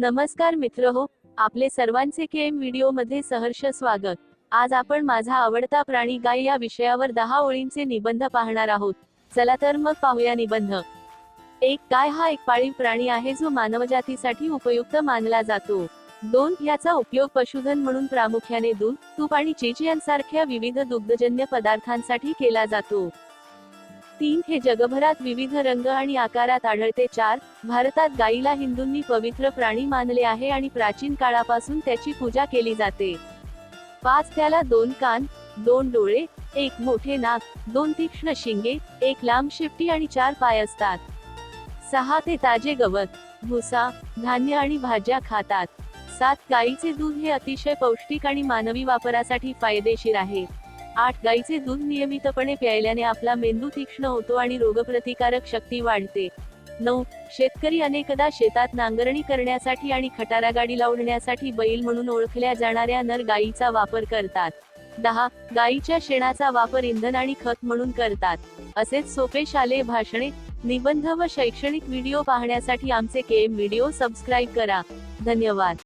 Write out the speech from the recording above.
नमस्कार मित्र हो आपले सर्वांचे केम व्हिडिओमध्ये सहर्ष स्वागत. आज आपण माझा आवडता प्राणी गाय या विषयावर दहा ओळींचे निबंध पाहणार आहोत. चला तर मग पाहूया निबंध. एक गाय हा एक पाळीव प्राणी आहे जो मानवजातीसाठी उपयुक्त मानला जातो. दोन याचा उपयोग पशुधन म्हणून प्रामुख्याने दूध तूप आणि चीज यांसारख्या विविध दुग्धजन्य पदार्थांसाठी केला जातो. तीन हे जगभरात विविध रंग आणि आकारात आढळते. चार भारतात गायीला हिंदूंनी पवित्र प्राणी मानले आहे आणि प्राचीन काळापासून त्याची पूजा केली जाते. पाच त्याला दोन कान दोन डोळे एक मोठे नाक दोन तीक्ष्ण शिंगे एक लांब शेपटी आणि चार पाय असतात. सहा ते ताजे गवत भुसा धान्य आणि भाज्या खातात. सात गाईचे दूध हे अतिशय पौष्टिक आणि मानवी वापरासाठी फायदेशीर आहे. आठ गाईचे दूध नियमितपणे प्यायल्याने आपला मेंदू तीक्ष्ण होतो आणि रोगप्रतिकारक शक्ती वाढते. नऊ शेतकरी अनेकदा शेतात नांगरणी करण्यासाठी आणि खटारा गाडी लावण्यासाठी बैल म्हणून ओळखल्या जाणाऱ्या नर गायीचा वापर करतात. दहा गायीच्या शेणाचा वापर इंधन आणि खत म्हणून करतात. असेच सोपे शालेय भाषणे निबंध व शैक्षणिक व्हिडिओ पाहण्यासाठी आमचे केएम व्हिडिओ सबस्क्राईब करा. धन्यवाद.